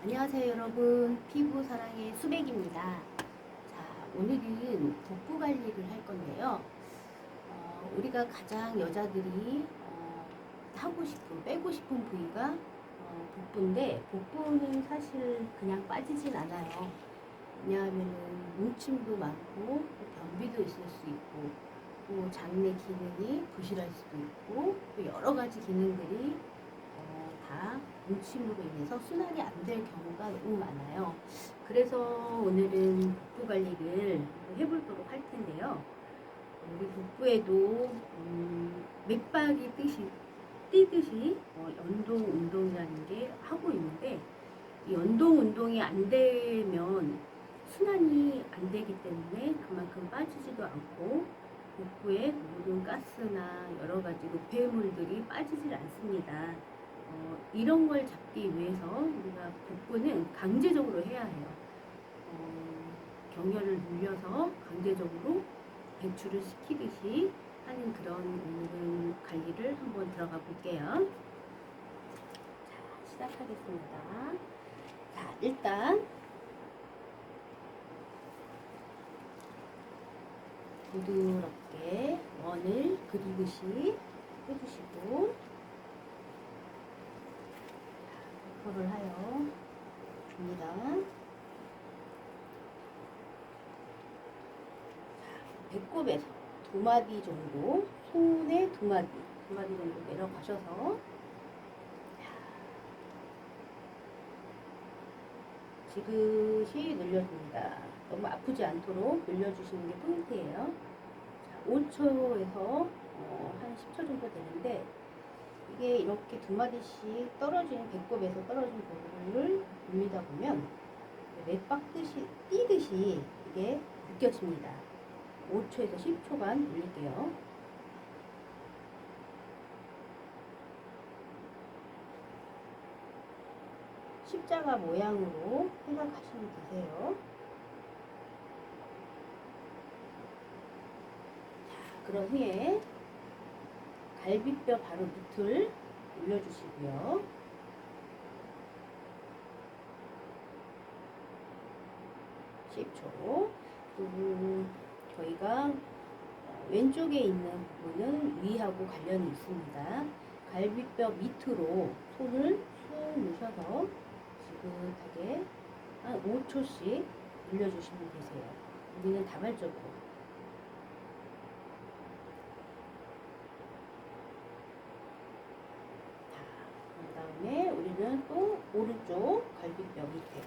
안녕하세요 여러분. 피부 사랑의 수백입니다. 자 오늘은 복부 관리를 할 건데요. 어, 우리가 가장 여자들이 어, 하고 싶은 빼고 싶은 부위가 어, 복부인데 복부는 사실 그냥 빠지진 않아요. 왜냐하면은 뭉침도 많고 변비도 있을 수 있고 또 장내 기능이 부실할 수도 있고 또 여러 가지 기능들이 어, 다 뭉침으로 인해서 순환이 안 될 경우가 너무 많아요. 그래서 오늘은 복부 관리를 해보도록 할 텐데요. 우리 복부에도 음, 맥박이 뜨시, 뛰듯이 어, 연동 운동이라는 게 하고 있는데 이 연동 운동이 안 되면 순환이 안 되기 때문에 그만큼 빠지지도 않고 복부에 모든 가스나 여러 가지 노폐물들이 빠지질 않습니다. 어, 이런 걸 잡기 위해서 우리가 복부는 강제적으로 해야 해요. 어, 경혈을 눌려서 강제적으로 배출을 시키듯이 하는 그런 오늘은 관리를 한번 들어가 볼게요. 자, 시작하겠습니다. 자, 일단 부드럽게 원을 그리듯이 해주시고 도포를 하여 줍니다. 배꼽에서 두 마디 정도, 손에 두 마디, 두 마디 정도 내려가셔서 지그시 늘려줍니다. 너무 아프지 않도록 늘려주시는 게 포인트예요. 자, 5초에서 어, 한 10초 정도 되는데 이게 이렇게 두 마디씩 떨어진 배꼽에서 떨어진 부분을 눌리다 보면 맥박 뜻이 뛰듯이 이게 느껴집니다. 5초에서 10초간 눌릴게요. 십자가 모양으로 생각하시면 되세요. 자, 그런 후에 갈비뼈 바로 밑을 올려주시고요. (10초) 그리고 저희가 왼쪽에 있는 부분은 위하고 관련이 있습니다. 갈비뼈 밑으로 손을 쑥 누셔서 지긋하게 한 5초씩 올려주시면 되세요. 우리는 다발적으로 다음에 우리는 또 오른쪽 갈비뼈 밑에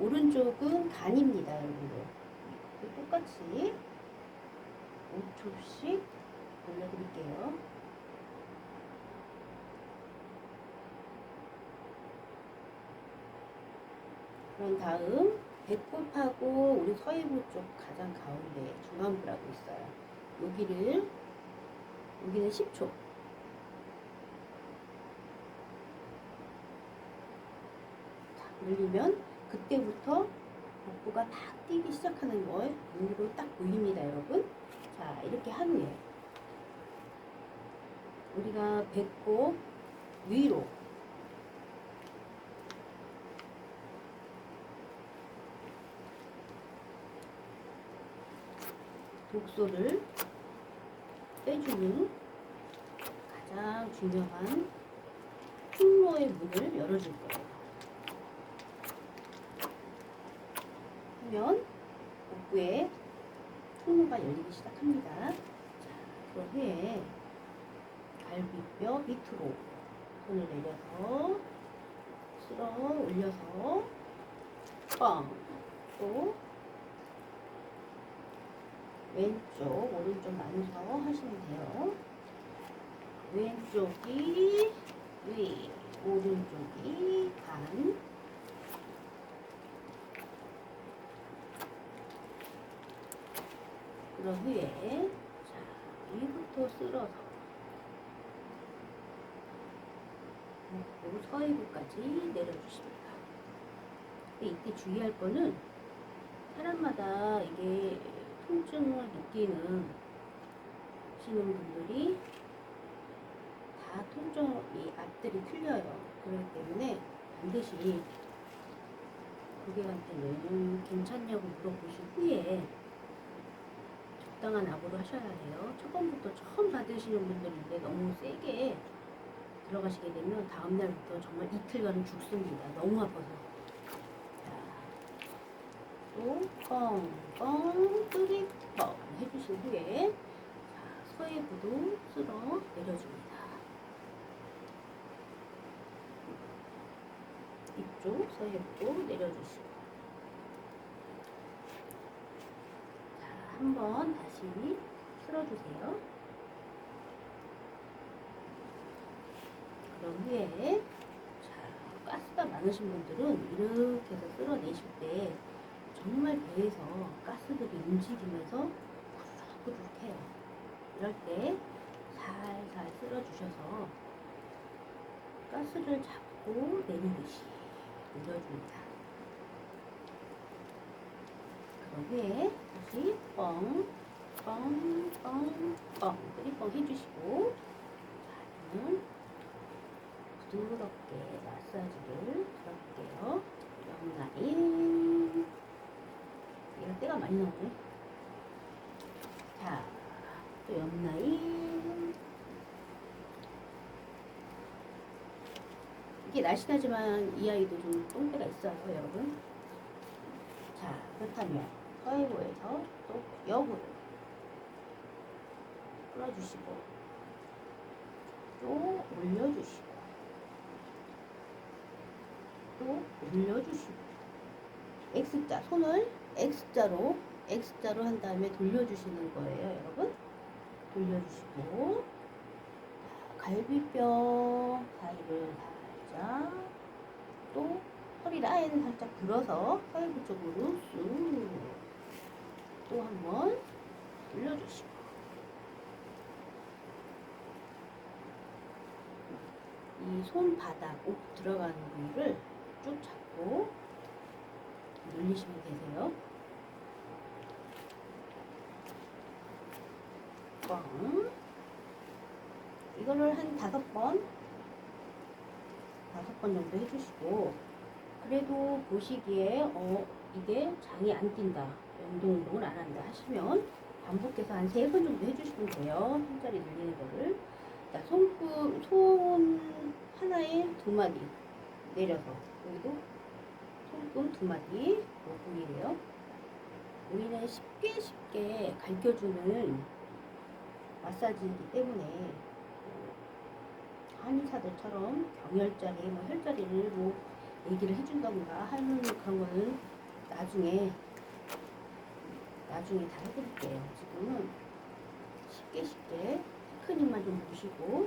오른쪽은 간입니다 여러분들. 똑같이 5초씩 올려드릴게요. 그런 다음 배꼽하고 우리 서해부 쪽 가장 가운데 중안부라고 있어요. 여기를 여기는 10초 늘리면 그때부터 복부가 탁 뛰기 시작하는 걸 눈으로 딱 보입니다, 여러분. 자, 이렇게 한 후에 우리가 배꼽 위로 독소를 빼주는 가장 중요한 흉로의 문을 열어줄 거예요. 하면 복부에 통로가 열리기 시작합니다. 자, 그런 후에 갈비뼈 밑으로 손을 내려서 쓸어 올려서 뻥! 또 왼쪽, 오른쪽 나눠서 하시면 돼요. 왼쪽이 위, 오른쪽이 간, 그런 후에 자 위부터 쓸어서 그리고 서해부까지 내려주십니다. 근데 이때 주의할 거는 사람마다 이게 통증을 느끼는 시는 분들이 다 통증이 앞들이 틀려요. 그렇기 때문에 반드시 고객한테는 괜찮냐고 물어보신 후에 적당한 압으로 하셔야 해요. 초반부터 처음 받으시는 분들인데 너무 세게 들어가시게 되면 다음날부터 정말 이틀간은 죽습니다. 너무 아파서. 자, 또 뻥뻥 뚜리뻥 해주신 후에 자, 서해부도 쓸어 내려줍니다. 이쪽 서해부도 내려주시고 자, 한번 다시 쓸어주세요. 그런 후에 자, 가스가 많으신 분들은 이렇게 해서 쓸어내실 때 정말 배에서 가스들이 움직이면서 꾸룩꾸룩 해요. 이럴 때 살살 쓸어주셔서 가스를 잡고 내리듯이 내려줍니다. 후에 다시 뻥, 뻥, 뻥, 뻥, 뿌리뻥 해주시고 자, 이제는 부드럽게 마사지를 들어볼게요. 옆라인 이럴 때가 많이 나오네. 자, 또 옆라인 이게 날씬하지만 이 아이도 좀 똥배가 있어서 여러분. 자, 그렇다면 서해부에서 또 역으로 끌어주시고 또 올려주시고 또 올려주시고 X자 손을 X자로 X자로 한 다음에 돌려주시는 거예요, 여러분. 돌려주시고 자, 갈비뼈 사이를 살짝 또 허리 라인을 살짝 들어서 사이부 쪽으로 쑥 또 한번 돌려주시고 이 손바닥 옥 들어가는 부위를 쭉 잡고 눌리시면 되세요. 뻥. 이거를 한 다섯 번, 다섯 번 정도 해주시고, 그래도 보시기에, 어, 이게 장이 안 뛴다. 운동 운동을 안 한다 하시면, 반복해서 한 세 번 정도 해주시면 돼요. 손자리 늘리는 거를. 자, 손금, 손 하나에 두 마디 내려서, 여기도 손금 두 마디, 요 부위래요. 우리는 쉽게 쉽게 가르쳐주는 마사지이기 때문에 한의사들처럼 경혈자리, 뭐 혈자리를 뭐 얘기를 해준다든가 하는 그런 거는 나중에 나중에 다 해드릴게요. 지금은 쉽게 쉽게 테크닉만 좀 보시고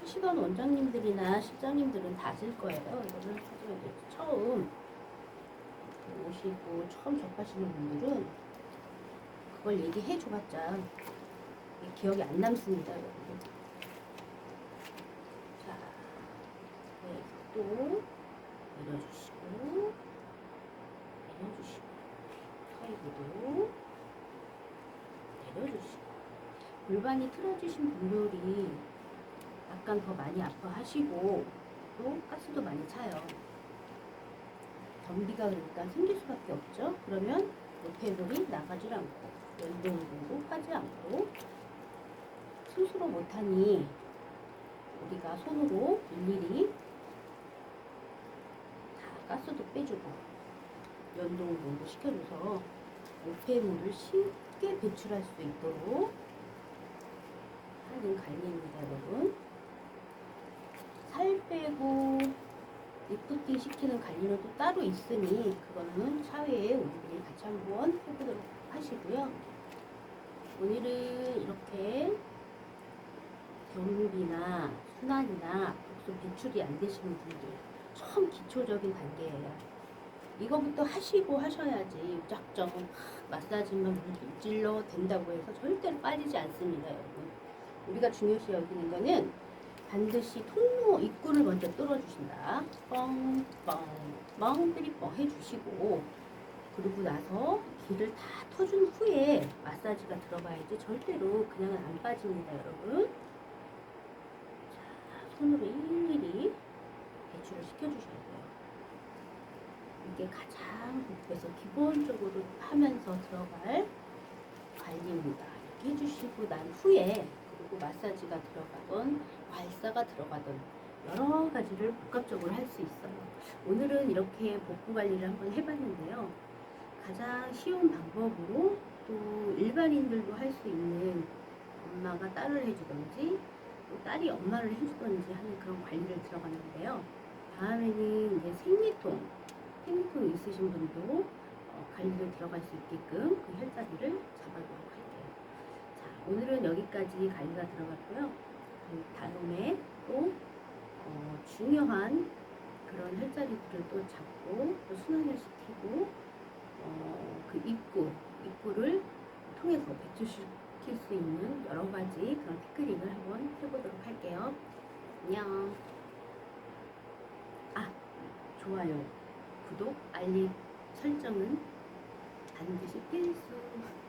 하시던 원장님들이나 실장님들은 다 아실 거예요. 이거는 처음 오시고 처음 접하시는 분들은 그걸 얘기해 줘봤자 기억이 안 남습니다, 여러분. 자, 네, 또 내려주시고, 내려주시고, 사이드도 내려주시고. 골반이 틀어지신 분들이 약간 더 많이 아파하시고, 또 가스도 많이 차요. 변비가 그러니까 생길 수밖에 없죠. 그러면 노폐물이 나가질 않고, 연동도 하지 않고, 스스로 못하니 우리가 손으로 일일이 다 가스도 빼주고 연동 운동도 시켜줘서 노폐물을 쉽게 배출할 수 있도록 하는 관리입니다, 여러분. 살 빼고 리프팅 시키는 관리는 또 따로 있으니 그거는 차후에 우리들이 같이 한번 해보도록 하시고요. 오늘은 이렇게 변비나 순환이나 독소 배출이 안 되시는 분들 처음 기초적인 단계예요. 이거부터 하시고 하셔야지 무작정 마사지만 물질러 된다고 해서 절대로 빠지지 않습니다, 여러분. 우리가 중요시 여기는 거는 반드시 통로 입구를 먼저 뚫어주신다. 뻥, 뻥, 뻥, 삐리뻥 해주시고 그러고 나서 길을 다 터준 후에 마사지가 들어가야지 절대로 그냥은 안 빠집니다, 여러분. 자, 손으로 일일이 배출을 시켜주셔야 돼요. 이게 가장 복부에서 기본적으로 하면서 들어갈 관리입니다. 이렇게 해주시고 난 후에 그리고 마사지가 들어가던 괄사가 들어가던 여러 가지를 복합적으로 할 수 있어요. 오늘은 이렇게 복부 관리를 한번 해봤는데요. 가장 쉬운 방법으로 또 일반인들도 할 수 있는 엄마가 딸을 해주던지 또 딸이 엄마를 해주던지 하는 그런 관리를 들어갔는데요. 다음에는 이제 생리통, 생리통 있으신 분도 어, 관리를 들어갈 수 있게끔 그 혈자리를 잡아도록 할게요. 자, 오늘은 여기까지 관리가 들어갔고요. 그 다음에 또 어, 중요한 그런 혈자리들을 또 잡고 또 순환을 시키고 어, 그 입구, 입구를 통해서 배출시킬 수 있는 여러 가지 그런 피크닉을 한번 해보도록 할게요. 안녕. 아, 좋아요, 구독, 알림 설정은 반드시 필수.